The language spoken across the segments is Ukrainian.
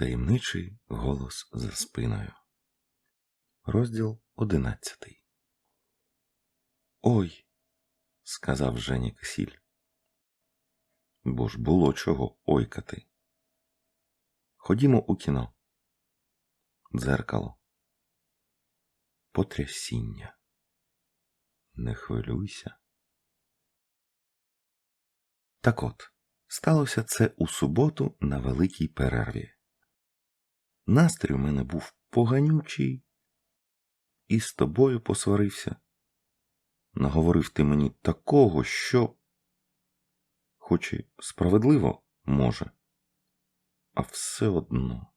Таємничий голос за спиною. Розділ одинадцятий. Ой, сказав Жені Кисіль. Бо ж було чого ойкати. Ходімо у кіно. Дзеркало. Потрясіння. Не хвилюйся. Так от, сталося це у суботу на великій перерві. Настрій у мене був поганючий, і з тобою посварився. Наговорив ти мені такого, що, хоч і справедливо, може, а все одно.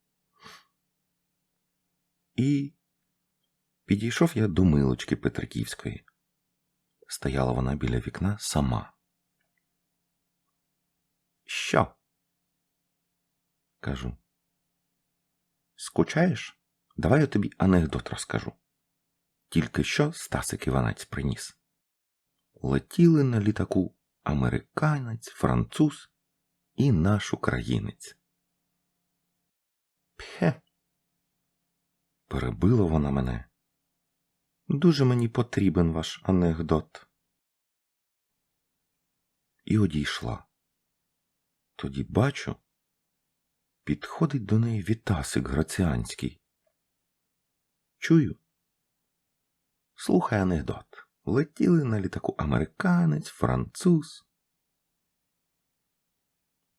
І підійшов я до милочки Петриківської. Стояла вона біля вікна сама. Що? кажу. Скучаєш? Давай я тобі анекдот розкажу. Тільки що Стасик Іванець приніс. Летіли на літаку американець, француз і наш українець. Пхе. Перебила вона мене. Дуже мені потрібен ваш анекдот. І одійшла. Тоді бачу, підходить до неї Вітасик Граціанський. Чую. Слухай анекдот. Летіли на літаку американець, француз.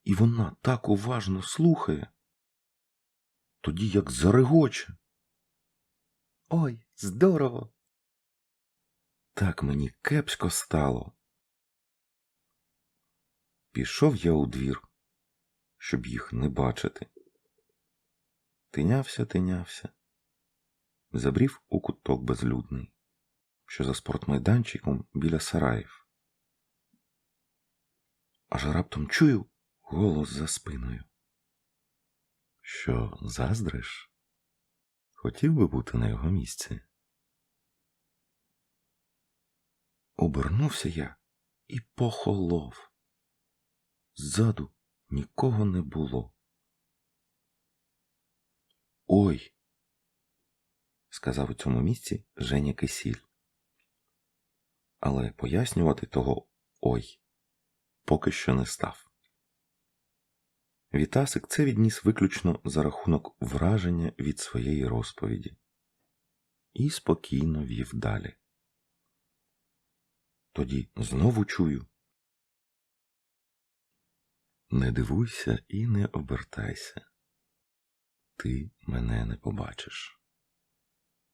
І вона так уважно слухає, тоді як зарегоче. Ой, здорово! Так мені кепсько стало. Пішов я у двір, щоб їх не бачити. Тинявся, тинявся, забрів у куток безлюдний, що за спортмайданчиком біля сараїв. Аж раптом чую голос за спиною. Що заздриш? Хотів би бути на його місці. Обернувся я і похолов. Ззаду нікого не було. Ой, сказав у цьому місці Женя Кисіль. Але пояснювати того ой поки що не став. Вітасик це відніс виключно за рахунок враження від своєї розповіді і спокійно вів далі. Тоді знову чую. Не дивуйся і не обертайся. Ти мене не побачиш.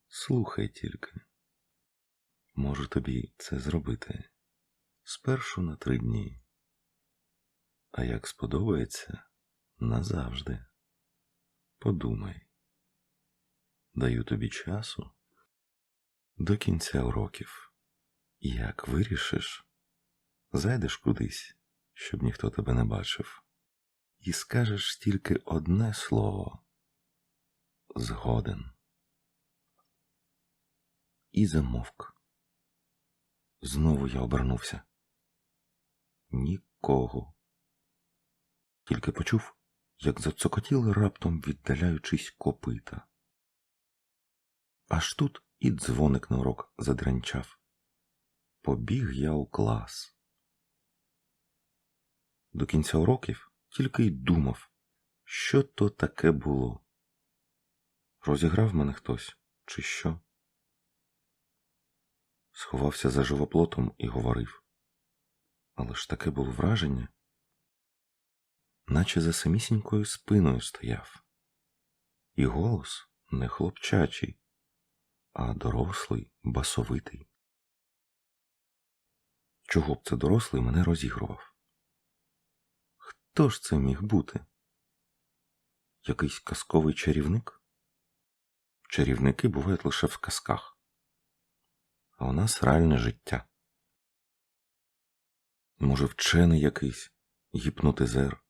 Слухай тільки. Можу тобі це зробити спершу на три дні. А як сподобається, назавжди. Подумай. Даю тобі часу до кінця уроків. Як вирішиш, зайдеш кудись щоб ніхто тебе не бачив, і скажеш тільки одне слово згоден. І замовк. Знову я обернувся. Нікого. Тільки почув, як зацокотіли раптом, віддаляючись копита. Аж тут і дзвоник на урок задрянчав. Побіг я у клас. До кінця уроків тільки й думав, що то таке було. Розіграв мене хтось, чи що? Сховався за живоплотом і говорив. Але ж таке було враження, наче за самісінькою спиною стояв, і голос не хлопчачий, а дорослий, басовитий. Чого б це дорослий мене розігрував? Хто ж це міг бути? Якийсь казковий чарівник? Чарівники бувають лише в казках, а у нас реальне життя. Може, вчений якийсь гіпнотизер,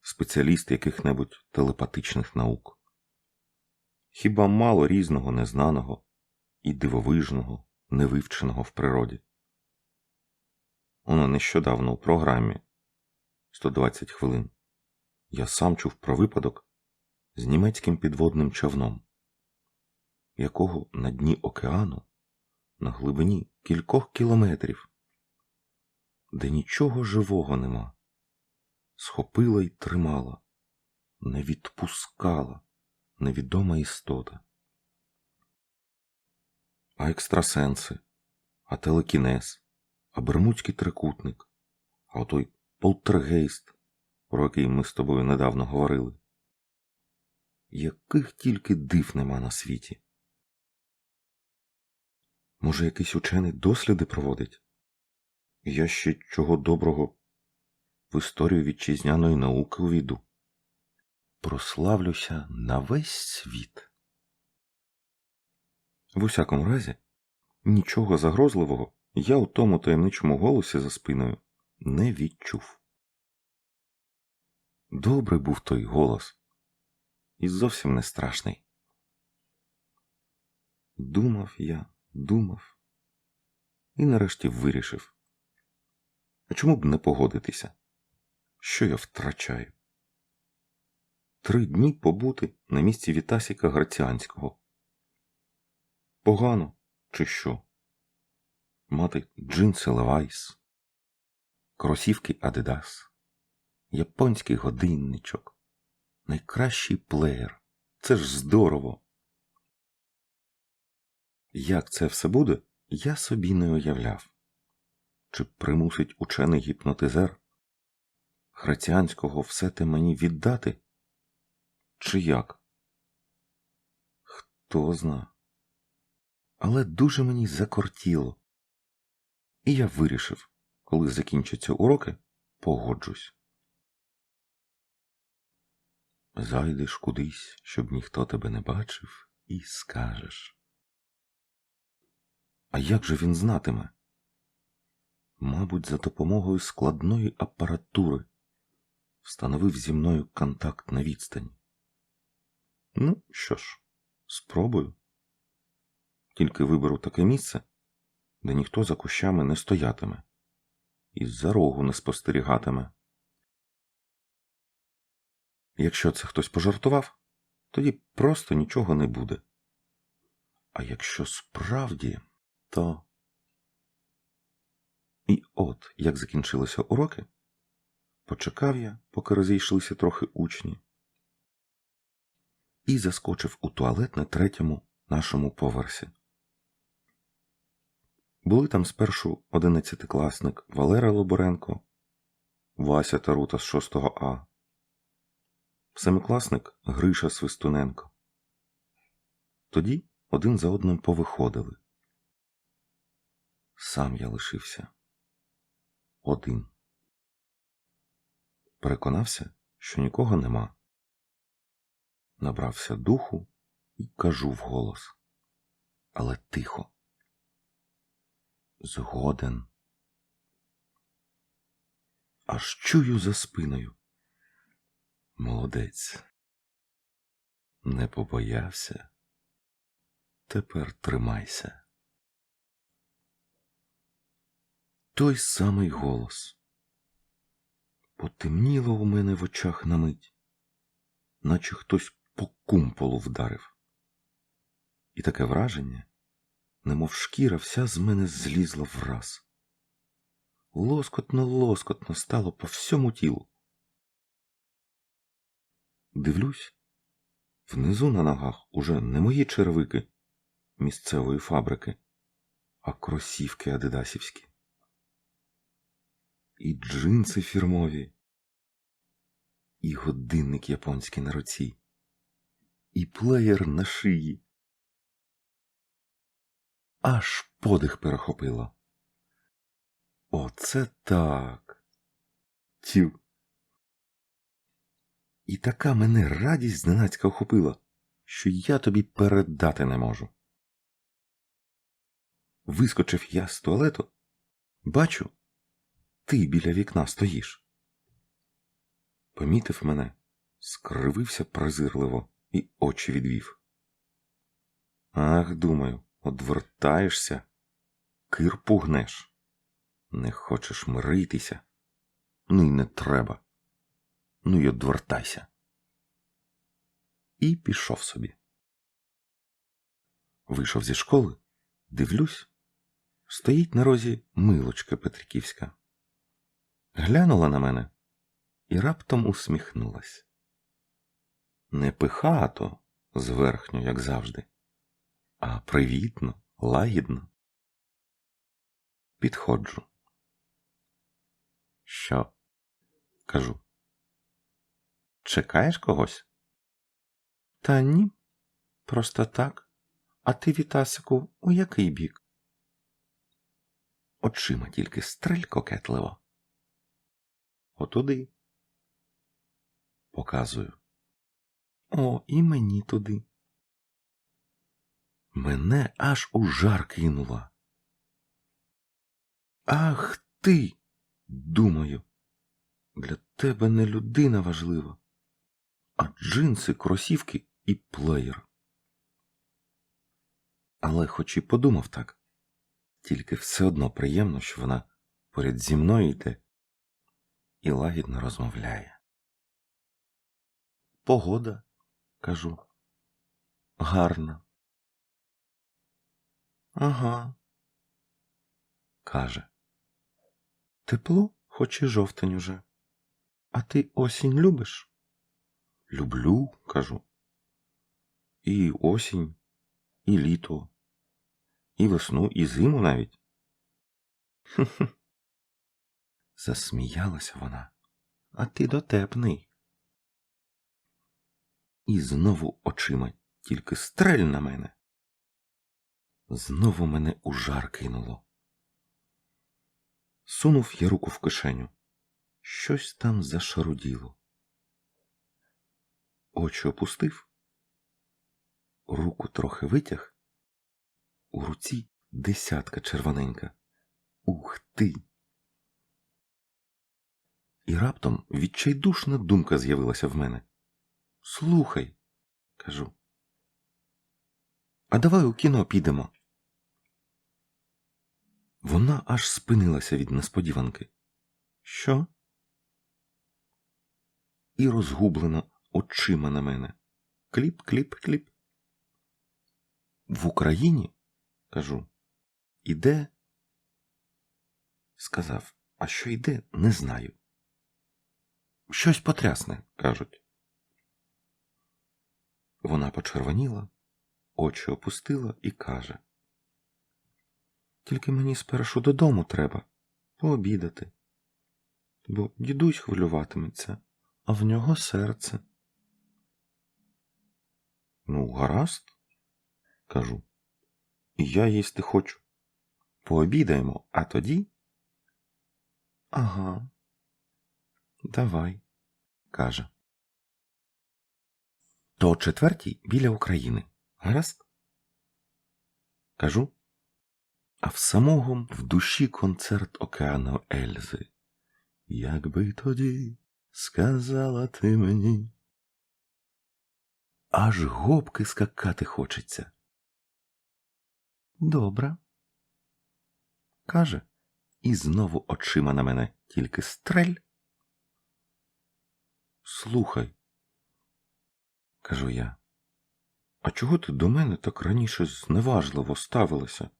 спеціаліст яких-небудь телепатичних наук. Хіба мало різного незнаного і дивовижного, невивченого в природі? Воно нещодавно у програмі 120 хвилин. я сам чув про випадок з німецьким підводним човном, якого на дні океану на глибині кількох кілометрів, де нічого живого нема, схопила й тримала, не відпускала невідома істота. А екстрасенси, а телекінез, а бермудський трикутник, а отой полтергейст, про який ми з тобою недавно говорили. Яких тільки див нема на світі. Може, якийсь учений досліди проводить? Я ще чого доброго в історію вітчизняної науки увійду. Прославлюся на весь світ. В усякому разі, нічого загрозливого я у тому таємничому голосі за спиною не відчув. Добрий був той голос і зовсім не страшний. Думав я, думав і нарешті вирішив. А чому б не погодитися? Що я втрачаю? Три дні побути на місці Вітасіка Граціанського. Погано, чи що? Мати джинси Левайс, кросівки Адидас, японський годинничок, найкращий плеєр. Це ж здорово. Як це все буде, я собі не уявляв. Чи примусить учений гіпнотизер Граціанського все те мені віддати? Чи як? Хто зна. Але дуже мені закортіло. І я вирішив, коли закінчаться уроки, погоджусь. Зайдеш кудись, щоб ніхто тебе не бачив, і скажеш. А як же він знатиме? Мабуть, за допомогою складної апаратури встановив зі мною контакт на відстані. Ну, що ж, спробую. Тільки виберу таке місце, де ніхто за кущами не стоятиме і з-за рогу не спостерігатиме. Якщо це хтось пожартував, тоді просто нічого не буде. А якщо справді, то. І от, як закінчилися уроки, почекав я, поки розійшлися трохи учні, і заскочив у туалет на третьому нашому поверсі. Були там спершу одинадцятикласник Валера Лоборенко, Вася Тарута з 6 А, семикласник Гриша Свистуненко. Тоді один за одним повиходили. Сам я лишився один. Переконався, що нікого нема. Набрався духу і кажу вголос, але тихо. Згоден. Аж чую за спиною. Молодець. Не побоявся. Тепер тримайся. Той самий голос. Потемніло у мене в очах на мить, наче хтось по кумполу вдарив. І таке враження, немов шкіра вся з мене злізла враз. Лоскотно, лоскотно стало по всьому тілу. Дивлюсь, внизу на ногах уже не мої червики місцевої фабрики, а кросівки адидасівські. І джинси фірмові, і годинник японський на руці, і плеєр на шиї. Аж подих перехопило. Оце так. Тю. І така мене радість зненацька охопила, що я тобі передати не можу. Вискочив я з туалету, бачу, ти біля вікна стоїш. Помітив мене, скривився презирливо і очі відвів. Ах, думаю, одвертаєшся, кирпу гнеш. Не хочеш миритися? Ну й не треба. ну й одвертайся. І пішов собі. Вийшов зі школи, дивлюсь, стоїть на розі милочка Петриківська. Глянула на мене і раптом усміхнулась. Не пихато, зверхньо, як завжди, а привітно, лагідно. Підходжу. Що? кажу. Чекаєш когось? Та ні, просто так. А ти, Вітасику, у який бік? Очима тільки стрель кокетливо. Отуди. Показую. О, і мені туди. Мене аж у жар кинуло. Ах ти, думаю, для тебе не людина важлива, а джинси, кросівки і плеєр. Але хоч і подумав так, тільки все одно приємно, що вона поряд зі мною йде і лагідно розмовляє. Погода, кажу, гарна. Ага, каже. Тепло, хоч і жовтень уже. А ти осінь любиш? Люблю, кажу. І осінь, і літо, і весну, і зиму навіть. Хе-хе. Засміялася вона, а ти дотепний. І знову очима тільки стрель на мене. Знову мене у жар кинуло. Сунув я руку в кишеню. Щось там зашаруділо. Очі опустив, руку трохи витяг, у руці десятка червоненька. Ух ти! І раптом відчайдушна думка з'явилася в мене. Слухай, кажу. А давай у кіно підемо. Вона аж спинилася від несподіванки. Що? І розгублено очима на мене. Кліп, кліп, кліп. В Україні, кажу, іде. Сказав, а що йде, не знаю. Щось потрясне, кажуть. Вона почервоніла, очі опустила і каже. Тільки мені спершу додому треба пообідати, бо дідусь хвилюватиметься, а в нього серце. Ну, гаразд, кажу. І я їсти хочу. Пообідаємо, а тоді. Ага, давай, каже. То четвертій біля України. Гаразд? Кажу. А в самого в душі концерт океану Ельзи. Якби тоді сказала ти мені. Аж гопки скакати хочеться. Добре. Каже, і знову очима на мене тільки стрель. Слухай, кажу я, а чого ти до мене так раніше зневажливо ставилася?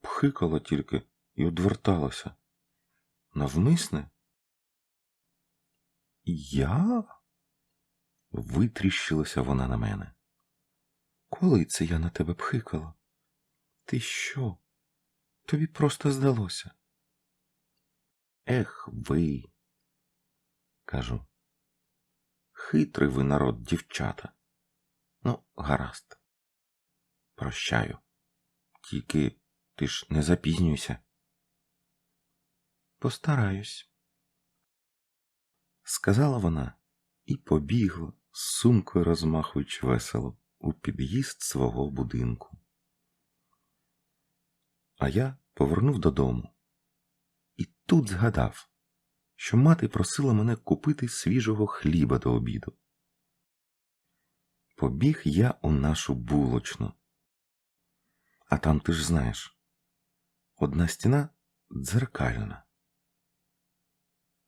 Пхикала тільки і одверталася. Навмисне? Я? Витріщилася вона на мене. Коли це я на тебе пхикала? Ти що? Тобі просто здалося. Ех ви, кажу. Хитрий ви народ, дівчата. Ну, гаразд. Прощаю. Тільки ти ж не запізнюйся. Постараюсь, сказала вона і побігла, з сумкою розмахуючи весело, у під'їзд свого будинку. А я повернув додому і тут згадав, що мати просила мене купити свіжого хліба до обіду. Побіг я у нашу булочну. А там ти ж знаєш, одна стіна дзеркальна,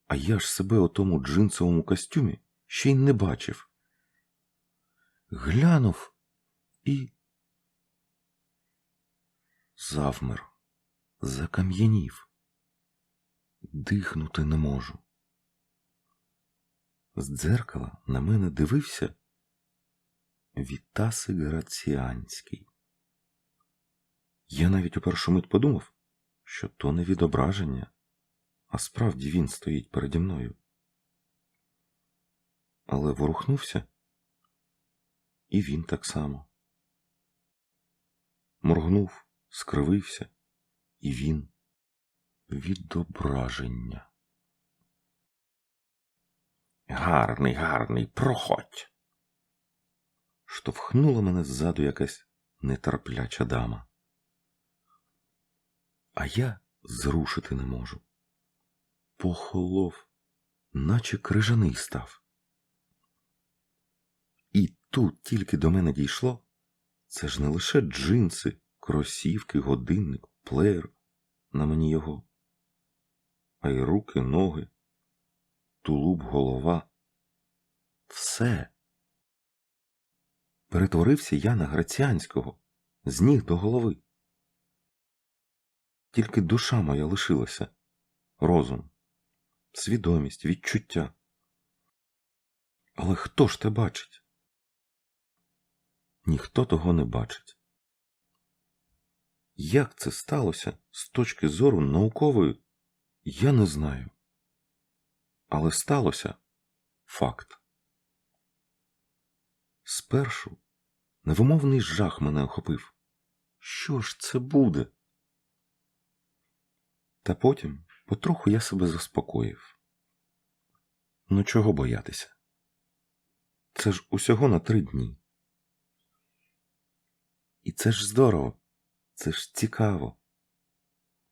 А я ж себе у тому джинсовому костюмі ще й не бачив. Глянув і завмер, закам'янів. Дихнути не можу. З дзеркала на мене дивився Вітасик Граціанський. Я навіть у першу мить подумав, що то не відображення, а справді він стоїть переді мною. Але ворухнувся, і він так само. Моргнув, скривився, і він відображення. Гарний, гарний, проходь. Штовхнула мене ззаду якась нетерпляча дама. А я зрушити не можу. Похолов, наче крижаний став. І тут тільки до мене дійшло, це ж не лише джинси, кросівки, годинник, плеєр на мені його, а й руки, ноги, тулуб, голова. Все. Перетворився я на Граціанського з ніг до голови. Тільки душа моя лишилася, розум, свідомість, відчуття. Але хто ж те бачить? Ніхто того не бачить. Як це сталося з точки зору наукової, я не знаю. Але сталося факт. Спершу невимовний жах мене охопив. Що ж це буде? Та потім потроху я себе заспокоїв. Ну чого боятися? Це ж усього на три дні. І це ж здорово, це ж цікаво.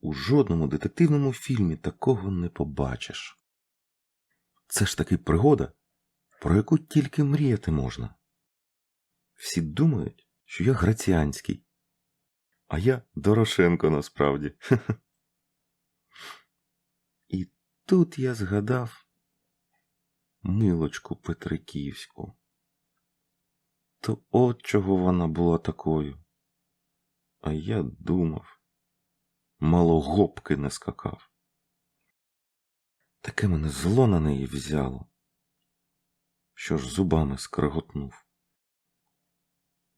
У жодному детективному фільмі такого не побачиш. Це ж таки пригода, про яку тільки мріяти можна. Всі думають, що я Граціанський, а я Дорошенко насправді. Тут я згадав милочку Петриківську. То от чого вона була такою. А я думав, мало гопки не скакав. Таке мене зло на неї взяло, що ж зубами скреготнув.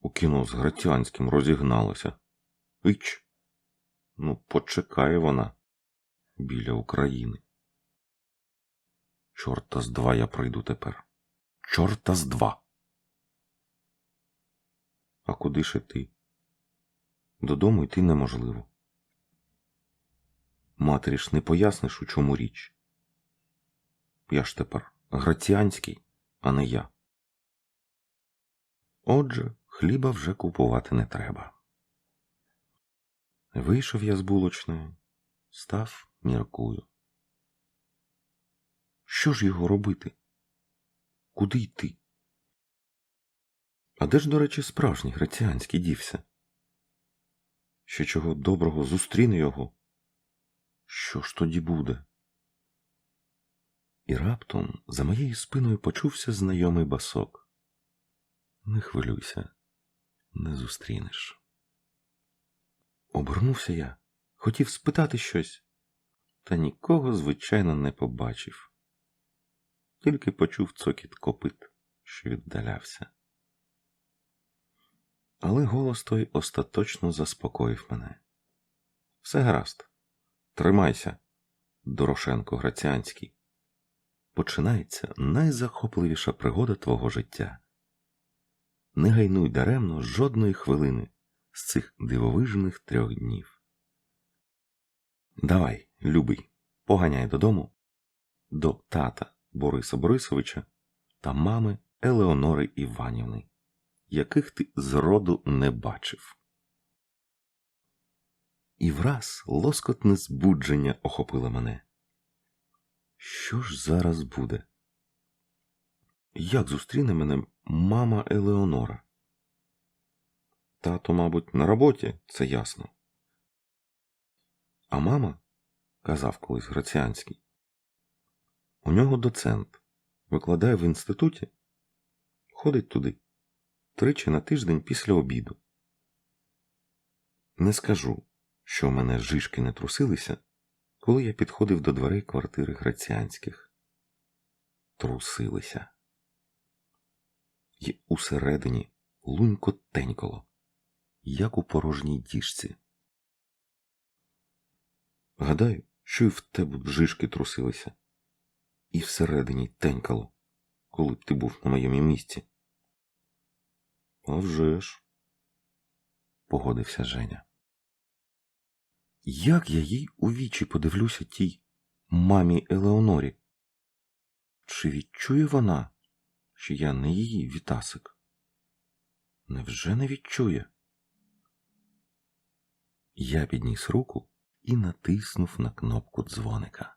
У кіно з Гратянським розігналося. Іч, ну, почекає вона біля України. Чорта з два я пройду тепер. Чорта з два. А куди ж іти? Додому йти неможливо. Матері ж не поясниш, у чому річ. Я ж тепер Граціанський, а не я. Отже, хліба вже купувати не треба. Вийшов я з булочної, став, міркую. Що ж його робити? Куди йти? А де ж, до речі, справжній Граціанський дівся? Ще чого доброго зустріне його? Що ж тоді буде? І раптом за моєю спиною почувся знайомий басок. Не хвилюйся, не зустрінеш. Обернувся я, хотів спитати щось, та нікого, звичайно, не побачив, тільки почув цокіт копит, що віддалявся. Але голос той остаточно заспокоїв мене. Все гаразд, тримайся, Дорошенко Граціанський. Починається найзахопливіша пригода твого життя. Не гайнуй даремно жодної хвилини з цих дивовижних трьох днів. Давай, любий, поганяй додому до тата Бориса Борисовича та мами Елеонори Іванівни яких ти зроду не бачив. І враз лоскотне збудження охопило мене. Що ж зараз буде? Як зустріне мене мама Елеонора? Тато, мабуть, на роботі, це ясно. А мама, казав колись Граціанський, У нього доцент. Викладає в інституті. Ходить туди тричі на тиждень після обіду. Не скажу, що в мене жишки не трусилися, коли я підходив до дверей квартири Граціанських. Трусилися. І усередині лунько тенькало, як у порожній діжці. Гадаю, що і в тебе б жишки трусилися, і всередині тенькало, коли б ти був на моєму місці. «А вже ж», – погодився Женя. Як я їй у вічі подивлюся тій мамі Елеонорі? Чи відчує вона, що я не її вітасик? Невже не відчує? Я підніс руку і натиснув на кнопку дзвоника.